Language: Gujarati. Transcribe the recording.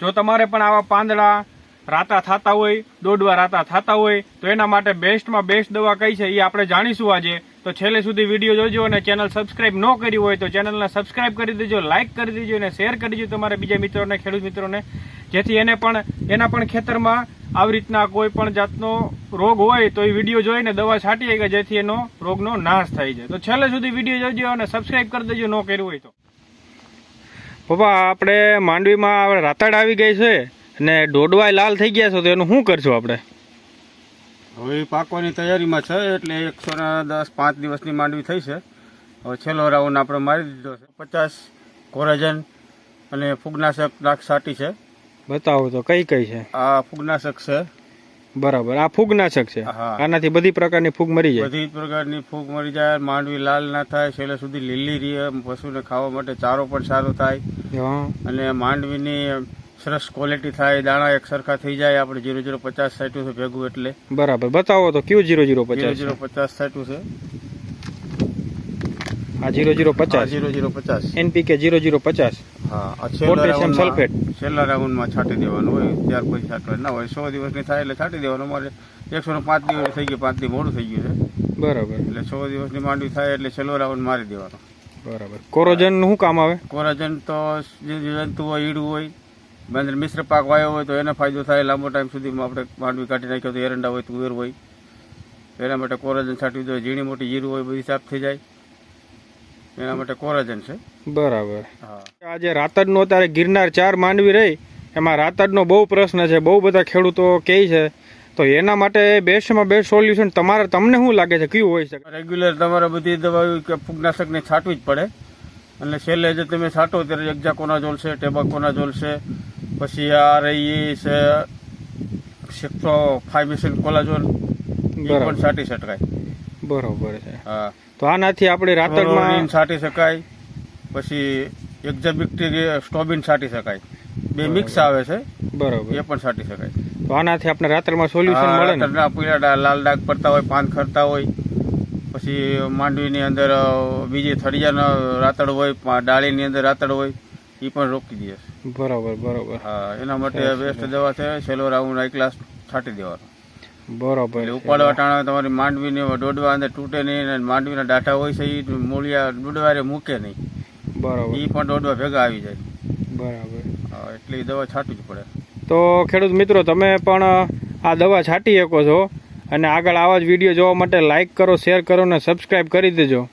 જો તમારે પણ આવા પાંદડા રાતા થતા હોય, દોડવા રાતા થતા હોય, તો એના માટે બેસ્ટમાં બેસ્ટ દવા કઈ છે એ આપણે જાણીશું આજે. તો છેલ્લે સુધી વીડિયો જોજો અને ચેનલ સબસ્ક્રાઇબ ન કરી હોય તો ચેનલને સબસ્ક્રાઇબ કરી દેજો, લાઇક કરી દેજો અને શેર કરી દેજો તમારા બીજા મિત્રોને, ખેડૂત મિત્રોને. જેથી એને પણ, એના પણ ખેતરમાં આવી રીતના કોઈ પણ જાતનો રોગ હોય તો એ વીડિયો જોઈને દવા છાંટીએ કે જેથી એનો રોગનો નાશ થાય છે તો છેલ્લે સુધી વીડિયો જોજો અને સબસ્ક્રાઇબ કરી દેજો, ન કર્યું હોય તો. પપ્પા આપણે માંડવીમાં આપણે રાતાડ આવી ગઈ છે અને દોડવાય લાલ થઈ ગયા છે તો એનું શું કરશું આપણે? હવે પાકવાની તૈયારીમાં છે એટલે એકસો દસ પાંચ દિવસની માંડવી થઈ છે. હવે છેલ્લો રાઉન્ડ આપણે મારી દીધો છે. પચાસ કોરાજન અને ફૂગનાશક નાખ સાટી છે. બતાવો તો કઈ કઈ છે? આ ફૂગનાશક છે. બરાબર. આ ફૂગ નાશક છે. આનાથી બધી પ્રકારની ફૂગ મરી જાય. બધી પ્રકારની ફૂગ મરી જાય માંડવી લાલ ના થાય છેલ્લે સુધી લીલી રહે પશુને ખાવા માટે ચારો પણ સારો થાય. અને માંડવીની સરસ ક્વોલિટી થાય દાણા એક સરખા થઈ જાય આપણે જીરો જીરો પચાસ સાટ્યું છે ભેગું એટલે. બરાબર. બતાવો તો કયું જીરો જીરો પચાસ જીરો પચાસ સાટ્યું છે. આ જીરો જીરો પચાસ. જીરો જીરો પચાસ. એનપીકે જીરો જીરો પચાસ. હા પોટેશિયમ રાઉન્ડમાં- છેલ્લા રાઉન્ડમાં છાંટી દેવાનું હોય ત્યાર પછી છાંટવાનું. ના હોય સો દિવસની થાય એટલે છાંટી દેવાનું. અમારે એકસો ને પાંચ દિવસ થઈ ગયું પાંચ દિવસ મોડું થઈ ગયું છે. બરાબર. એટલે સો દિવસની માંડવી થાય એટલે છેલ્લો રાઉન્ડ મારી દેવાનો. બરાબર. કોરોજન શું કામ આવે? કોરોજન તો જે જંતુ હોય ઈડું હોય બંદર મિશ્ર પાક વાયો હોય તો એનો ફાયદો થાય. લાંબો ટાઈમ સુધીમાં આપણે માંડવી કાઢી નાખ્યો તો એરંડા હોય તુવેર હોય. એના માટે કોરોજન છાંટવી દો ઝીણી મોટી જીરું હોય બધી સાફ થઈ જાય. એના માટે કોરાજન છે. બરાબર. હા. આજે રાતડનો અત્યારે ગિરનાર ચાર માંડવી રહી એમાં રાતડનો બહુ પ્રશ્ન છે બહુ બધા ખેડૂતો કહે છે. તો એના માટે બેસ્ટમાં બેસ્ટ સોલ્યુશન તમારે તમને શું લાગે છે કયું હોય છે રેગ્યુલર તમારે બધી દવાઓ કે ફૂગનાશકને છાંટવી જ પડે. અને છેલ્લે જે તમે છાંટો ત્યારે એક્ઝાકોનાઝોલ છે ટેબાકોનાઝોલ છે પછી આ રહી છે સિક્સો ફાઇમેશન કોલાઝોલ પણ છાંટી શકાય. બરોબર છે. હા. તો આનાથી આપણે રાતડમાં છાંટી શકાય પછી એક્ઝાબિક્ટેરિયા સ્ટોબિન છાંટી શકાય. બે મિક્સ આવે છે બરોબર. એ પણ છાંટી શકાય. તો આનાથી આપણે રાતડમાં સોલ્યુશન મળે ને? પીળા લાલ ડાઘ પડતા હોય પાન ખરતા હોય પછી માંડવીની અંદર બીજી થળિયાનો રાતડ હોય ડાળીની અંદર રાતડ હોય એ પણ રોકી દે છે. બરાબર બરોબર. હા એના માટે બેસ્ટ દવા છે સેલો રાઉન્ડ આઈ ક્લાસ છાંટી દેવાનો. બરોબર. ઉપાડવા ટાણા તમારી માંડવીને દોડવા અંદર તૂટે નહીં અને માંડવીના ડાટા હોય છે એ મૂળિયા દોડવારે મૂકે નહીં. બરોબર. એ પણ દોડવા ભેગા આવી જાય. બરાબર. એટલે દવા છાંટવી જ પડે. તો ખેડૂત મિત્રો તમે પણ આ દવા છાંટી શકો છો અને આગળ આવા જ વીડિયો જોવા માટે લાઈક કરો શેર કરો અને સબસ્ક્રાઈબ કરી દેજો.